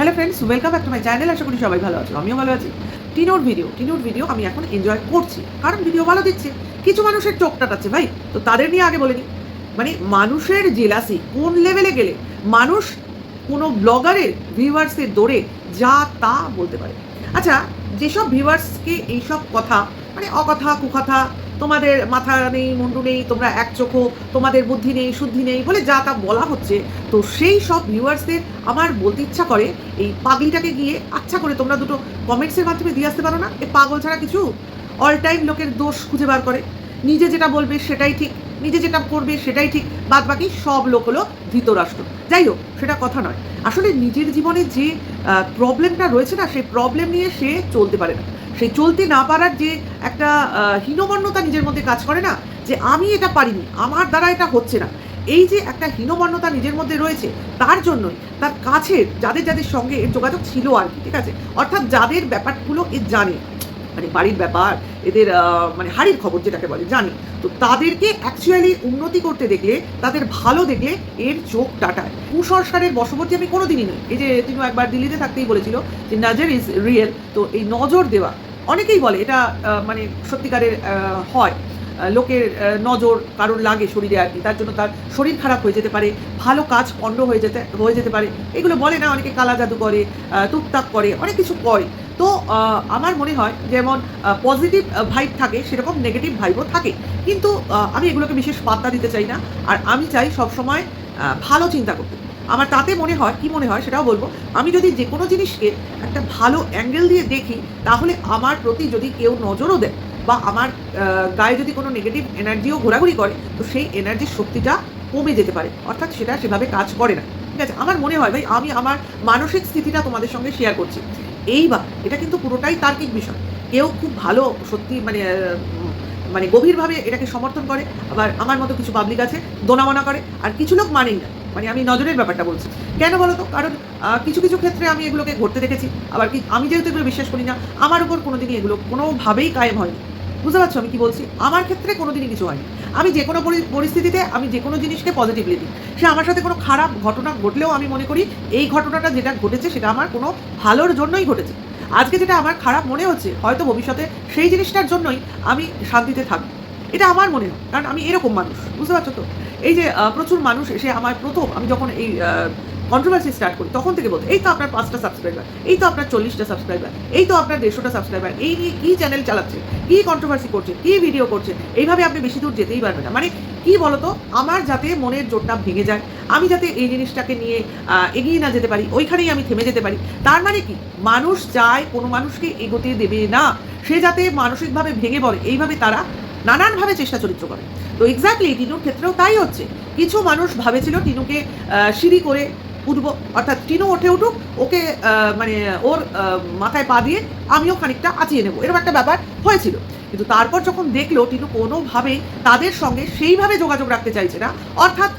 Hello friends welcome back to my channel আশা করি সবাই ভালো আছো, আমিও ভালো আছি। টিনোর ভিডিও টিনোর ভিডিও আমি এখন এনজয় করছি, কারণ ভিডিও ভালো দিচ্ছে। কিছু মানুষের চোখ টাটাচ্ছে ভাই, তো তাদের নিয়ে আগে বলে নিই মানে মানুষের জেলাসি কোন লেভেলে গেলে মানুষ কোনো ব্লগারের ভিউয়ার্সের দৌড়ে যা তা বলতে পারে। আচ্ছা যেসব ভিউয়ার্সকে এইসব কথা মানে অকথা, কুকথা তোমাদের মাথা নেই, মুন্ডু নেই, তোমরা এক চোখো তোমাদের বুদ্ধি নেই, শুদ্ধি নেই বলে যা তা বলা হচ্ছে, তো সেই সব ভিউয়ার্সদের আমার বলতে ইচ্ছা করে, এই পাগলিটাকে গিয়ে আচ্ছা করে তোমরা দুটো কমেন্টসের মাধ্যমে দিয়ে আসতে পারো না? এ পাগল ছাড়া কিছু? অল টাইম লোকের দোষ খুঁজে বার করে। নিজে যেটা বলবে সেটাই ঠিক, নিজে যেটা করবে সেটাই ঠিক বাদ বাকি সব লোক হলো ধৃতরাষ্ট্র। যাই হোক, সেটা কথা নয়। আসলে নিজের জীবনে যে প্রবলেমটা রয়েছে না, সেই প্রবলেম নিয়ে সে চলতে পারে না। সেই চলতে না পারার যে একটা হীনমন্যতা নিজের মধ্যে কাজ করে না, যে আমি এটা পারিনি, আমার দ্বারা এটা হচ্ছে না। এই যে একটা হীনমন্যতা নিজের মধ্যে রয়েছে, তার জন্যই তার কাছের যাদের যাদের সঙ্গে এর যোগাযোগ ছিল আর কি, ঠিক আছে? অর্থাৎ যাদের ব্যাপারগুলো এ জানে মানে বাড়ির ব্যাপার, এদের মানে হাড়ির খবর যেটাকে বলে, জানে। তো তাদেরকে অ্যাকচুয়ালি উন্নতি করতে দেখলে, তাদের ভালো দেখলে এর চোখ টাটায় কুসংস্কারের বশবর্তী আমি কোনোদিনই নই। এই যে তিনি একবার দিল্লিতে থাকতেই বলেছিল যে নজর ইজ রিয়েল তো এই নজর দেওয়া অনেকেই বলে এটা মানে সত্যিকারের হয়। লোকের নজর কারোর লাগে শরীরে আর কি, তার জন্য তার শরীর খারাপ হয়ে যেতে পারে, ভালো কাজ পণ্ড হয়ে যেতে হয়ে যেতে পারে। এগুলো বলে না, অনেকে কালা জাদু করে টুকটাক করে, অনেক কিছু করে। তো আমার মনে হয় যেমন পজিটিভ ভাইব থাকে, সেরকম নেগেটিভ ভাইবও থাকে। কিন্তু আমি এগুলোকে বিশেষ পাত্তা দিতে চাই না। আর আমি চাই সবসময় ভালো চিন্তা করতে। আমার তাতে মনে হয়, কি মনে হয় সেটাও বলব। আমি যদি যে কোনো জিনিসকে একটা ভালো অ্যাঙ্গেল দিয়ে দেখি, তাহলে আমার প্রতি যদি কেউ নজরও দেয় বা আমার গায়ে যদি কোনো নেগেটিভ এনার্জিও ঘোরাঘুরি করে, তো সেই এনার্জির শক্তিটা কমে যেতে পারে। অর্থাৎ সেটা সেভাবে কাজ করে না। ঠিক আছে? আমার মনে হয় ভাই, আমি আমার মানসিক স্থিতিটা তোমাদের সঙ্গে শেয়ার করছি। এইবার এটা কিন্তু পুরোটাই তার্কিক বিষয়। কেউ খুব ভালো, সত্যি মানে মানে গভীরভাবে এটাকে সমর্থন করে, আবার আমার মতো কিছু পাবলিক আছে, দোনামনা করে, আর কিছু লোক মানেই না। মানে আমি নজরের ব্যাপারটা বলছি। কেন বলো তো কারণ কিছু কিছু ক্ষেত্রে আমি এগুলোকে ঘটতে দেখেছি। আবার কি, আমি যেহেতু এগুলো বিশ্বাস করি না, আমার উপর কোনোদিনই এগুলো কোনোভাবেই কায়েম হয়নি। বুঝতে পারছ আমি কি বলছি? আমার ক্ষেত্রে কোনোদিনই কিছু হয়নি। আমি যে কোনো পরি- পরিস্থিতিতে আমি যে কোনো জিনিসকে পজিটিভলি দিই। সে আমার সাথে কোনো খারাপ ঘটনা ঘটলেও আমি মনে করি, এই ঘটনাটা যেটা ঘটেছে সেটা আমার কোনো ভালোর জন্যই ঘটেছে। আজকে যেটা আমার খারাপ মনে হচ্ছে, হয়তো ভবিষ্যতে সেই জিনিসটার জন্যই আমি শান্তিতে থাকব। এটা আমার মনে হয়, কারণ আমি এরকম মানুষ, বুঝতে পারছ তো? এই যে প্রচুর মানুষ এসে আমার প্রথম, আমি যখন এই কন্ট্রোভার্সি স্টার্ট করি, তখন থেকে বলতো, এই তো আপনার পাঁচটা সাবস্ক্রাইবার এই তো আপনার চল্লিশটা সাবস্ক্রাইবার এই তো আপনার দেড়শোটা সাবস্ক্রাইবার এই নিয়ে কী চ্যানেল চালাচ্ছে, কী কন্ট্রোভার্সি করছে, কী ভিডিও করছে, এইভাবে আপনি বেশি দূর যেতেই পারবেন না। মানে কি বলতো, আমার যাতে মনের জোরটা ভেঙে যায়, আমি যাতে এই জিনিসটাকে নিয়ে এগিয়ে না যেতে পারি, ওইখানেই আমি থেমে যেতে পারি, তার মানে কি, মানুষ চায় কোনো মানুষকে এগোতে দেবে না, সে যাতে মানসিকভাবে ভেঙে পড়ে, এইভাবে তারা নানানভাবে চেষ্টা চরিত্র করে। তো এক্স্যাক্টলি টিনুর ক্ষেত্রেও তাই হচ্ছে। কিছু মানুষ ভাবেছিল টিনুকে সিঁড়ি করে উঠব, অর্থাৎ টিনু ওঠে উঠুক, ওকে মানে ওর মাথায় পা দিয়ে আমিও খানিকটা আঁচিয়ে নেব। এরকম একটা ব্যাপার হয়েছিল। কিন্তু তারপর যখন দেখল টিনু কোনোভাবেই তাদের সঙ্গে সেইভাবে যোগাযোগ রাখতে চাইছে না, অর্থাৎ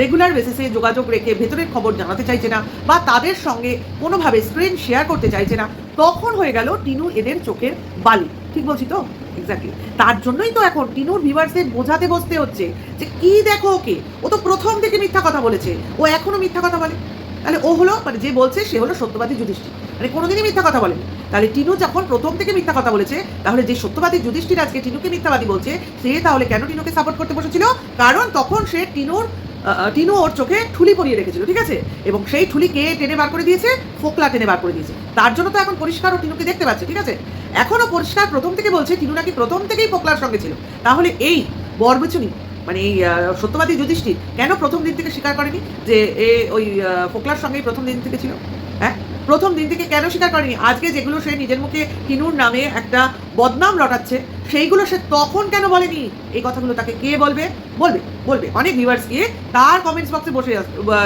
রেগুলার বেসিসে যোগাযোগ রেখে ভেতরের খবর জানাতে চাইছে না বা তাদের সঙ্গে কোনোভাবে স্ক্রিন শেয়ার করতে চাইছে না, তখন হয়ে গেল টিনু এদের চোখের বালি। ঠিক বলছি তো? এক্স্যাক্টলি তার জন্যই তো এখন টিনুর ভিভার্সদের বোঝাতে বসতে হচ্ছে যে কি দেখো ওকে? ও তো প্রথম থেকে মিথ্যা কথা বলেছে। ও এখনও মিথ্যা কথা বলে। তাহলে ও হলো মানে যে বলছে সে হলো সত্যবাদী যুধিষ্ঠির। মানে কোনোদিনই মিথ্যা কথা বলেনি। তাহলে টিনু যখন প্রথম থেকে মিথ্যা কথা বলেছে, তাহলে যে সত্যবাদী যুধিষ্ঠির আজকে টিনুকে মিথ্যাবাদী বলছে, সে তাহলে কেন টিনুকে সাপোর্ট করতে বসেছিল? কারণ তখন সে টিনুর টিনু ওর চোখে ঠুলি পরিয়ে রেখেছিল, ঠিক আছে? এবং সেই ঠুলি কে টেনে বার করে দিয়েছে? ফোকলা টেনে বার করে দিয়েছে। তার জন্য তো এখন পরিষ্কার ও টিনুকে দেখতে পাচ্ছে, ঠিক আছে? এখনও পরিষ্কার প্রথম থেকে বলছে, টিনু নাকি প্রথম থেকেই ফোকলার সঙ্গে ছিল। তাহলে এই বরবেচুনি মানে এই সত্যবাদী যুধিষ্ঠির, কেন প্রথম দিন থেকে স্বীকার করেনি যে এ ওই ফোকলার সঙ্গেই প্রথম দিন থেকে ছিল? হ্যাঁ? প্রথম দিন থেকে কেন স্বীকার করেনি? আজকে যেগুলো সে নিজের মুখে টিনুর নামে একটা বদনাম রটাচ্ছে, সেইগুলো সে তখন কেন বলেনি? এই কথাগুলো তাকে কে বলবে? বলবে। বলবে। অনেক ভিউয়ার্স গিয়ে তার কমেন্টস বক্সে বসে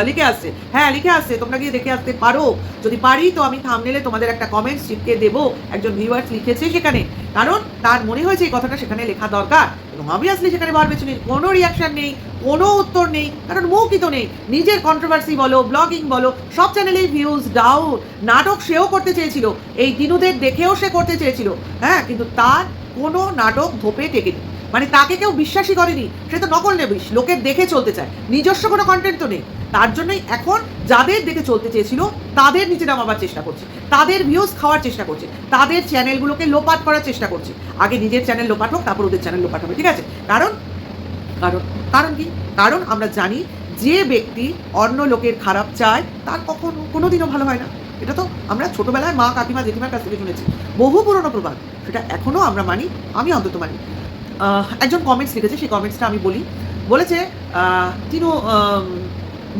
লিখে আসছে। হ্যাঁ লিখে আসছে, তোমরা গিয়ে দেখে আসতে পারো। যদি পারি, তো আমি থামনেলে তোমাদের একটা কমেন্টস চিপকে দেবো। একজন ভিউয়ার্স লিখেছে সেখানে। কারণ তার মনে হয়েছে এই কথাটা সেখানে লেখা দরকার। এবং অবভিয়াসলি সেখানে বার পেছনের কোনো রিয়াকশন নেই, কোনো উত্তর নেই, কারণ মৌখিত নেই। নিজের কন্ট্রোভার্সি বলো ব্লগিং বলো, সব চ্যানেলেই ভিউজ ডাউন নাটক সেও করতে চেয়েছিল। এই দিনুদের দেখেও সে করতে চেয়েছিল। হ্যাঁ কিন্তু তার কোনো নাটক ধোপে টেকেনি। মানে তাকে কেউ বিশ্বাসই করেনি, সে তো নকল নেবিস লোকের দেখে চলতে চায়, নিজস্ব কোনো কন্টেন্ট তো নেই। তার জন্যই এখন যাদের দেখে চলতে চেয়েছিল, তাদের নিচে নামাবার চেষ্টা করছে, তাদের ভিউজ খাওয়ার চেষ্টা করছে, তাদের চ্যানেলগুলোকে লোপাট করার চেষ্টা করছে। আগে নিজের চ্যানেল লোপাট হোক, তারপর ওদের চ্যানেল লোপাট হবে, ঠিক আছে? কারণ কারণ কারণ কি? কারণ আমরা জানি যে ব্যক্তি অন্য লোকের খারাপ চায়, তার কখনো, কোনোদিনও ভালো হয় না। এটা তো আমরা ছোটবেলায় মা কাকিমা জেঠিমার কাছ থেকে শুনেছি। বহু পুরনো প্রবাদ, সেটা এখনও আমরা মানি, আমি অন্তত মানি। একজন কমেন্টস লিখেছে, সেই কমেন্টসটা আমি বলি। বলেছে তিনু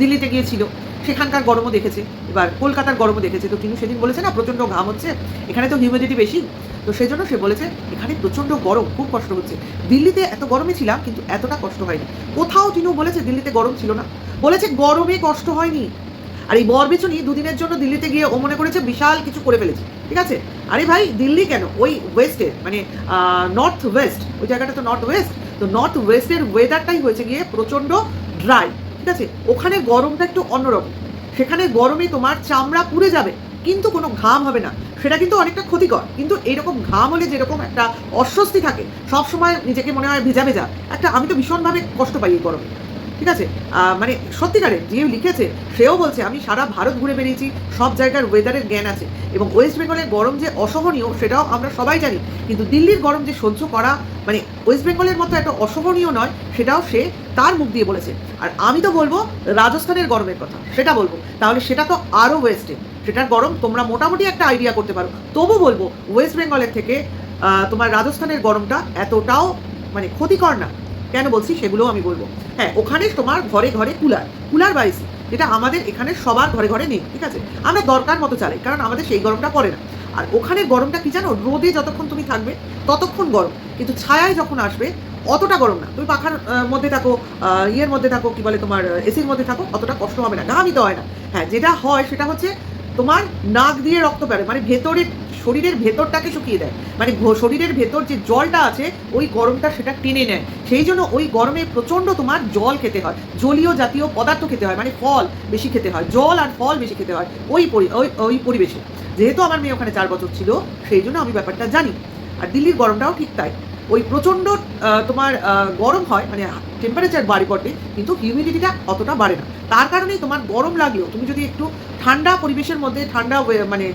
দিল্লিতে গিয়েছিল। সেখানকার গরমও দেখেছে। এবার কলকাতার গরমও দেখেছে। তো তিনি সেদিন বলেছে, না, প্রচণ্ড ঘাম হচ্ছে। এখানে তো হিউমিডিটি বেশি। তো সেই জন্য সে বলেছে, এখানে প্রচণ্ড গরম, খুব কষ্ট হচ্ছে। দিল্লিতে এত গরমে ছিলাম, কিন্তু এতটা কষ্ট হয়নি। কোথাও তিনিও বলেছে, দিল্লিতে গরম ছিল না। বলেছে, গরমে কষ্ট হয়নি। আর এই বর বরবেচনি দুদিনের জন্য দিল্লিতে গিয়ে ও মনে করেছে বিশাল কিছু করে ফেলেছে, ঠিক আছে? আরে ভাই, দিল্লি কেন? ওই ওয়েস্টের মানে নর্থ ওয়েস্ট ওই জায়গাটা তো নর্থ ওয়েস্ট তো নর্থ ওয়েস্টের ওয়েদারটাই হয়েছে গিয়ে প্রচণ্ড ড্রাই ঠিক আছে? ওখানে গরমটা একটু অন্যরকম। সেখানে গরমে তোমার চামড়া পুড়ে যাবে, কিন্তু কোনো ঘাম হবে না। সেটা কিন্তু অনেকটা ক্ষতিকর, কিন্তু এইরকম ঘাম হলে যেরকম একটা অস্বস্তি থাকে সব সময় নিজেকে মনে হয় ভেজা ভেজা। একটা, আমি তো ভীষণভাবে কষ্ট পাই এই গরমে। ঠিক আছে? মানে সত্যিকারের যে লিখেছে, সেও বলছে, আমি সারা ভারত ঘুরে বেরিয়েছি সব জায়গার ওয়েদারের জ্ঞান আছে এবং ওয়েস্ট বেঙ্গলের গরম যে অসহনীয়, সেটাও আমরা সবাই জানি। কিন্তু দিল্লির গরম যে সহ্য করা মানে ওয়েস্ট বেঙ্গলের মতো একটা অসহনীয় নয়, সেটাও সে তার মুখ দিয়ে বলেছে। আর আমি তো বলব, রাজস্থানের গরমের কথা, সেটা বলব। তাহলে সেটা তো আরও ওয়েস্টে সেটার গরম তোমরা মোটামুটি একটা আইডিয়া করতে পারো। তবু বলব ওয়েস্ট বেঙ্গলের থেকে তোমার রাজস্থানের গরমটা এতটাও মানে ক্ষতিকর না। কেন বলছি সেগুলোও আমি বলব। হ্যাঁ ওখানে তোমার ঘরে ঘরে কুলার। কুলার বা যেটা আমাদের এখানে সবার ঘরে ঘরে নেই, ঠিক আছে? আমরা দরকার মতো চালাই, কারণ আমাদের সেই গরমটা পড়ে না। আর ওখানে গরমটা কি জানো? রোদে যতক্ষণ তুমি থাকবে, ততক্ষণ গরম। কিন্তু ছায়ায় যখন আসবে, অতটা গরম না। তুমি পাখার মধ্যে থাকো ইয়ের মধ্যে থাকো, কি বলে তোমার এসির মধ্যে থাকো, অতটা কষ্ট হবে না। ঘামিতে হয় না। হ্যাঁ যেটা হয় সেটা হচ্ছে তোমার নাক দিয়ে রক্ত বেরোয় মানে ভেতরে শরীরের ভেতরটাকে শুকিয়ে দেয়। মানে শরীরের ভেতর যে জলটা আছে, ওই গরমটা সেটা টেনে নেয়। সেই জন্য ওই গরমে প্রচণ্ড তোমার জল খেতে হয়। জলীয় জাতীয় পদার্থ খেতে হয় মানে ফল বেশি খেতে হয়। জল আর ফল বেশি খেতে হয় ওই ওই পরিবেশে। যেহেতু আমার মেয়ে ওখানে চার বছর ছিল, সেই জন্য আমি ব্যাপারটা জানি। আর দিল্লির গরমটাও ঠিক তাই। ওই প্রচণ্ড তোমার গরম হয় মানে টেম্পারেচার বাড়ি পড়ে কিন্তু হিউমিডিটিটা অতটা বাড়ে না। তার কারণেই তোমার গরম লাগলেও তুমি যদি একটু ঠান্ডা পরিবেশের মধ্যে, ঠান্ডা মানে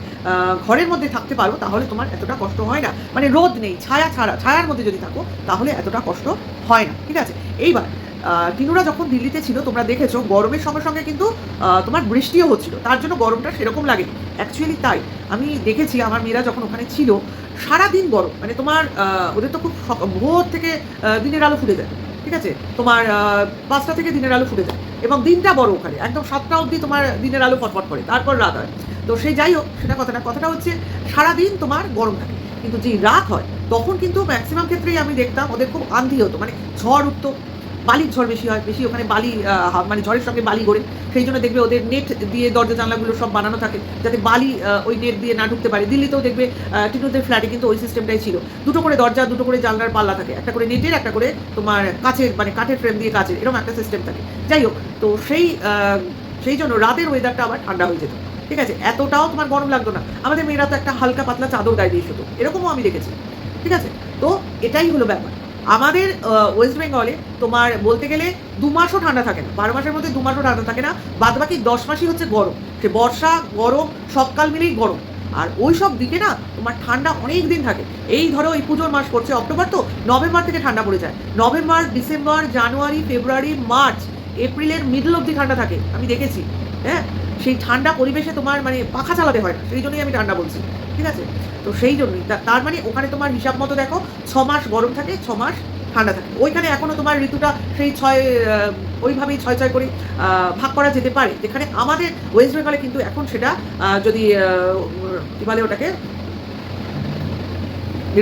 ঘরের মধ্যে থাকতে পারো, তাহলে তোমার এতটা কষ্ট হয় না। মানে রোদ নেই, ছায়া ছাড়া, ছায়ার মধ্যে যদি থাকো, তাহলে এতটা কষ্ট হয় না, ঠিক আছে? এইবার তিনুরা যখন দিল্লিতে ছিল, তোমরা দেখেছ, গরমের সঙ্গে সঙ্গে কিন্তু তোমার বৃষ্টিও হচ্ছিল। তার জন্য গরমটা সেরকম লাগেনি। অ্যাকচুয়ালি তাই। আমি দেখেছি, আমার মেয়েরা যখন ওখানে ছিল, সারাদিন গরম। মানে তোমার ওদের তো খুব ভোর থেকে দিনের আলো ফুটে যায়। ঠিক আছে? তোমার পাঁচটা থেকে দিনের আলো ফুটে যায়। এবং দিনটা বড় ওখানে। একদম সাতটা অবধি তোমার দিনের আলো ফটফট করে। তারপর রাত হয়। তো সেই যাই হোক, সেটা কথা না, কথাটা হচ্ছে, সারাদিন তোমার গরম থাকে। কিন্তু যেই রাত হয়, তখন কিন্তু ম্যাক্সিমাম ক্ষেত্রেই আমি দেখতাম, ওদের খুব আন্ধি হতো মানে ঝড় উঠতো বালির ঝড় বেশি হয়, বেশি ওখানে বালি মানে ঝড়ের সঙ্গে বালি গড়ে। সেই জন্য দেখবে ওদের নেট দিয়ে দরজা জানলাগুলো সব বানানো থাকে, যাতে বালি ওই নেট দিয়ে না ঢুকতে পারে। দিল্লিতেও দেখবে টিনুদের ফ্ল্যাটে কিন্তু ওই সিস্টেমটাই ছিল। দুটো করে দরজা, দুটো করে জানলার পাল্লা থাকে। একটা করে নেটের একটা করে তোমার কাচের মানে কাঠের ফ্রেম দিয়ে কাচের, এরকম একটা সিস্টেম থাকে। যাই হোক, তো সেই সেই জন্য রাতের ওয়েদারটা আবার ঠান্ডা হয়ে যেত। ঠিক আছে? এতটাও তোমার গরম লাগতো না। আমাদের মেয়েরা তো একটা হালকা পাতলা চাদর গায়ে দিয়ে শুতো। এরকমও আমি দেখেছি। ঠিক আছে? তো এটাই হলো ব্যাপার। আমাদের ওয়েস্ট বেঙ্গলে তোমার বলতে গেলে দু মাসও ঠান্ডা থাকে না। বারো মাসের মধ্যে দু মাসও ঠান্ডা থাকে না। বাদ বাকি দশ মাসই হচ্ছে গরম। সে বর্ষা, গরম, সবকাল মিলেই গরম। আর ওই সব দিকে না তোমার ঠান্ডা অনেক দিন থাকে। এই ধরো এই পুজোর মাস পড়ছে, অক্টোবর তো নভেম্বর থেকে ঠান্ডা পড়ে যায়। November, December, January, February, March, এপ্রিলের মিডল অব্দি ঠান্ডা থাকে। আমি দেখেছি হ্যাঁ? সেই ঠান্ডা পরিবেশে তোমার মানে পাখা চালাতে হয় না। সেই জন্যই আমি ঠান্ডা বলছি। ঠিক আছে? তো সেই জন্যই। তার মানে ওখানে তোমার হিসাব মতো দেখো, ছ মাস গরম থাকে, ছ মাস ঠান্ডা থাকে। ওইখানে এখনও তোমার ঋতুটা সেই ছয় ওইভাবেই ছয় ছয় করে ভাগ করা যেতে পারে। যেখানে আমাদের ওয়েস্ট বেঙ্গলে কিন্তু এখন সেটা যদি কি বলে ওটাকে?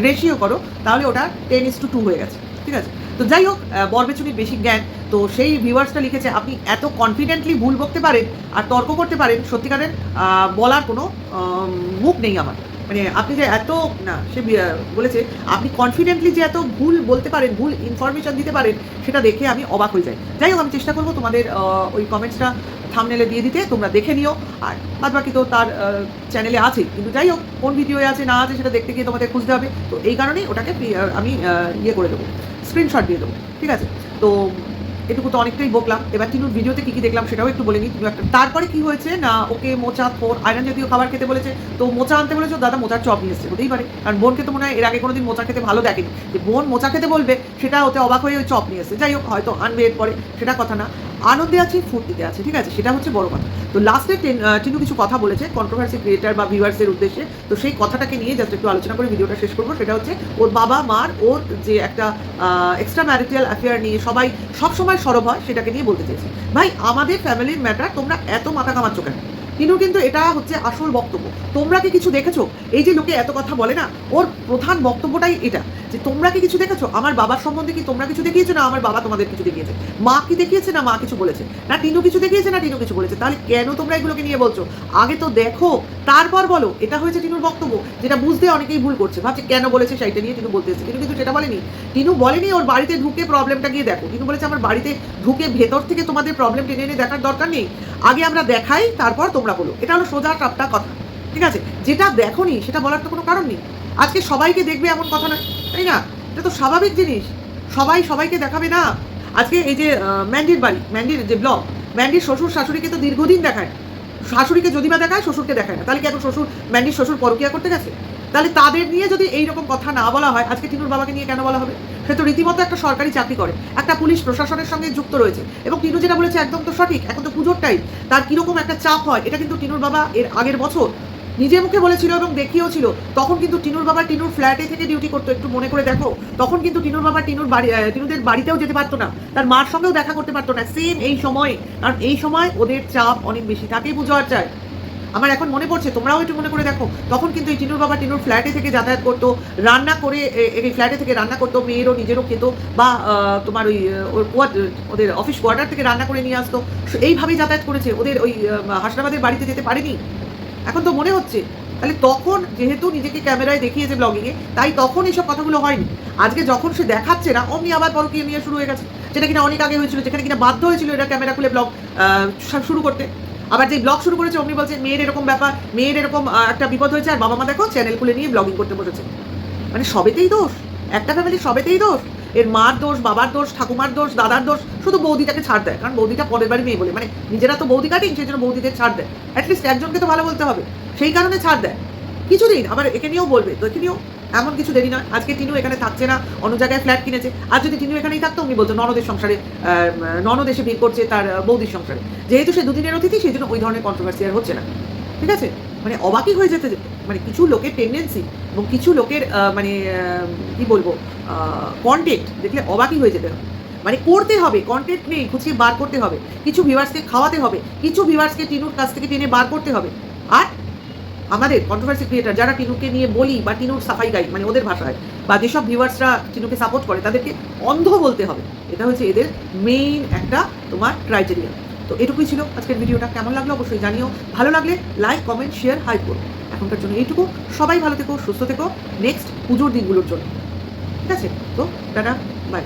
রেশিও করো, তাহলে ওটা টেন ইস টু টু হয়ে গেছে। ঠিক আছে? তো যাই হোক বরবেচুনির বেশি জ্ঞান। তো সেই ভিউয়ার্সটা লিখেছে, আপনি এত কনফিডেন্টলি ভুল বকতে পারেন আর তর্ক করতে পারেন, সত্যিকারের বলার কোনো মুখ নেই আমার। মানে আপনি যে এত, না, সে বলেছে, আপনি কনফিডেন্টলি যে এত ভুল বলতে পারেন, ভুল ইনফরমেশন দিতে পারেন, সেটা দেখে আমি অবাক হয়ে যাই। যাই হোক, আমি চেষ্টা করব তোমাদের ওই কমেন্টসটা থামনেলে দিয়ে দিতে, তোমরা দেখে নিও। আর বাদ বাকি তো তার চ্যানেলে আছে। কিন্তু যাই হোক, কোন ভিডিওয়ে আছে, না আছে, সেটা দেখতে গিয়ে তোমাদের খুঁজতে হবে। তো এই কারণেই ওটাকে আমি ইয়ে করে দেবো। স্ক্রিনশট দিয়ে দেবো। ঠিক আছে? তো এটুকু তো অনেকটাই বকলাম। এবার তিনি ভিডিওতে কি কি দেখলাম সেটাও একটু বলে নিই। একটা তারপরে কি হয়েছে? না, ওকে মোচা ফোর আয়রন জাতীয় খাবার খেতে বলেছে। তো মোচা আনতে বলেছে, দাদা, মোচার চপ নিয়ে এসছে। হতেই পারে। কারণ বোনকে তো মনে হয় এর আগে কোনোদিন মোচা খেতে ভালো দেখেনি। যে বোন মোচা খেতে বলবে, সেটা ওতে অবাক হয়ে ওই চপ নিয়ে এসছে। যাই হোক, হয়তো আনবে এরপরে, সেটা কথা না। আনন্দে আছে, ফুর্তিতে আছে, ঠিক আছে? সেটা হচ্ছে বড় কথা। তো লাস্টে টিনু কিছু কথা বলেছে কন্ট্রোভার্সি ক্রিয়েটার বা ভিউয়ার্সের উদ্দেশ্যে। তো সেই কথাটাকে নিয়ে জাস্ট একটু আলোচনা করে ভিডিওটা শেষ করব। সেটা হচ্ছে ওর বাবা, মার, ওর যে একটা এক্সট্রা ম্যারিটাল অ্যাফেয়ার নিয়ে সবাই সবসময় সরব হয়, সেটাকে নিয়ে বলতে চেয়েছে। ভাই, আমাদের ফ্যামিলির ম্যাটার তোমরা এত মাথা কামাচ্ছ কেন? কিন্তু কিন্তু এটা হচ্ছে আসল বক্তব্য। তোমরা কি কিছু দেখেছ? এই যে লোকে এত কথা বলে না, ওর প্রধান বক্তব্যটাই এটা। যে তোমরা কি কিছু দেখেছ? আমার বাবার সম্বন্ধে কি তোমরা কিছু দেখিয়েছো? না, আমার বাবা তোমাদের কিছু দেখিয়েছে। মা কি দেখিয়েছে? না, মা কিছু বলেছে। না, টিনু কিছু দেখিয়েছে? না, টিনু কিছু বলেছে। তাহলে কেন তোমরা এগুলোকে নিয়ে বলছো? আগে তো দেখো, তারপর বলো, এটা হয়েছে টিনুর বক্তব্য, যেটা বুঝতে অনেকেই ভুল করছে। ভাবছে কেন বলেছে সেইটা নিয়ে টিনু বলতে এসেছে। টিনু কিন্তু সেটা বলেনি। টিনু বলেনি ওর বাড়িতে ঢুকে প্রবলেমটা গিয়ে দেখো। টিনু বলেছে, আমার বাড়িতে ঢুকে ভেতর থেকে তোমাদের প্রবলেম টেনে এনে দেখার দরকার নেই। আগে আমরা দেখাই, তারপর তোমরা বলো। এটা হলো সোজা টাপটা কথা। ঠিক আছে? যেটা দেখোনি, সেটা বলার তো কোনো কারণ নেই। আজকে সবাইকে দেখবে এমন কথা নয়, তাই না? এটা তো স্বাভাবিক জিনিস। সবাই সবাইকে দেখাবে না। আজকে এই যে ম্যান্ডির বাড়ি, ম্যান্ডির যে ব্লগ ম্যান্ডির শ্বশুর শাশুড়িকে তো দীর্ঘদিন দেখায়। শাশুড়িকে যদি বা দেখায়, শ্বশুরকে দেখায় না। তাহলে কি এখন শ্বশুর, ম্যান্ডির শ্বশুর পরকিয়া করতে গেছে? তাহলে তাদের নিয়ে যদি এইরকম কথা না বলা হয়, আজকে টিনুর বাবাকে নিয়ে কেন বলা হবে? সে তো রীতিমতো একটা সরকারি চাকরি করে। একটা পুলিশ প্রশাসনের সঙ্গে যুক্ত রয়েছে। এবং টিনু যেটা বলেছে একদম তো সঠিক, এখন তো পুজোর টাইম তার কীরকম একটা চাপ হয়, এটা কিন্তু টিনুর বাবা এর আগের বছর নিজে মুখে বলেছিল এবং দেখিয়েও ছিল, তখন কিন্তু টিনুর বাবা টিনুর ফ্ল্যাটে থেকে ডিউটি করতো, একটু মনে করে দেখো। তখন কিন্তু টিনুর বাবা টিনুর বাড়ি টিনুদের বাড়িতেও যেতে পারতো না। তার মার সঙ্গেও দেখা করতে পারতো না সেম এই সময়। কারণ এই সময় ওদের চাপ অনেক বেশি তাকেই পুজো আর চায় আমার এখন মনে পড়ছে, তোমরাও একটু মনে করে দেখো, তখন কিন্তু এই টিনুর বাবা টিনুর ফ্ল্যাটে থেকে যাতায়াত করতো, রান্না করে এই ফ্ল্যাটে থেকে রান্না করতো, মেয়েরও নিজেরও খেতো, বা তোমার ওই ওদের অফিস কোয়ার্টার থেকে রান্না করে নিয়ে আসতো। এইভাবেই যাতায়াত করেছে, ওদের ওই হাসনাবাদের বাড়িতে যেতে পারেনি? এখন তো মনে হচ্ছে, তাহলে তখন যেহেতু নিজেকে ক্যামেরায় দেখিয়েছে ব্লগিংয়ে তাই তখন এইসব কথাগুলো হয়নি। আজকে যখন সে দেখাচ্ছে না, অমনি আবার পরকীয় নিয়ে শুরু হয়ে গেছে। যেটা কিনা অনেক আগে হয়েছিল, যেখানে কিনা বাধ্য হয়েছিল এটা ক্যামেরা খুলে ব্লগ শুরু করতে। আবার যে ব্লগ শুরু করেছে, অমনি বলছে, মেয়ের এরকম ব্যাপার, মেয়ের এরকম একটা বিপদ হয়েছে, আর বাবা মা দেখো চ্যানেল খুলে নিয়ে ব্লগিং করতে বসেছে। মানে সবেতেই দোষ, একটা ফ্যামিলির সবেতেই দোষ। এর মার দোষ বাবার দোষ ঠাকুমার দোষ দাদার দোষ শুধু বৌদিটাকে ছাড় দেয়। কারণ বৌদিটা পরের বাড়ি মেয়ে বলে। মানে নিজেরা তো বৌদি কাটিং সেই জন্য বৌদিদের ছাড় দেয়। অ্যাটলিস্ট একজনকে তো ভালো বলতে হবে। সেই কারণে ছাড় দেয়। কিছুদিন আবার একে নিয়েও বলবে তো একে নিয়েও এমন কিছু দেরি নয়। আজকে টিনু এখানে থাকছে না অন্য জায়গায় ফ্ল্যাট কিনেছে। আর যদি টিনু এখানেই থাকতো উনি বলতো ননদের সংসারে আহ, ননদ এসে ভিড় করছে তার বৌদির সংসারে। যেহেতু সে দুদিনের অতিথি সেই জন্য ওই ধরনের কন্ট্রোভার্সি আর হচ্ছে না। ঠিক আছে? মানে অবাকই হয়ে যেতে মানে কিছু লোকের টেন্ডেন্সি এবং কিছু লোকের মানে কি বলব কন্টেন্ট দেখলে অবাকই হয়ে যেতে হবে মানে করতে হবে কন্টেন্ট নেই খুঁচিয়ে বার করতে হবে। কিছু ভিউয়ার্সকে খাওয়াতে হবে, কিছু ভিউয়ার্সকে টিনুর কাছ থেকে টেনে বার করতে হবে। আর আমাদের কন্ট্রোভার্সি ক্রিয়েটার যারা টিনুকে নিয়ে বলি বা টিনুর সাফাই গাই মানে ওদের ভাষায়, বা যেসব ভিউয়ার্সরা টিনুকে সাপোর্ট করে, তাদেরকে অন্ধ বলতে হবে। এটা হচ্ছে এদের মেইন একটা তোমার ক্রাইটেরিয়া তো এটুকুই ছিল আজকের ভিডিওটা। কেমন লাগল অবশ্যই জানিও। ভালো লাগলে লাইক কমেন্ট শেয়ার হাইপ করো। এখনকার জন্য এইটুকু। সবাই ভালো থেকো, সুস্থ থেকো। নেক্সট পুজোর দিনগুলোর জন্য। ঠিক আছে? তো, টাটা বাই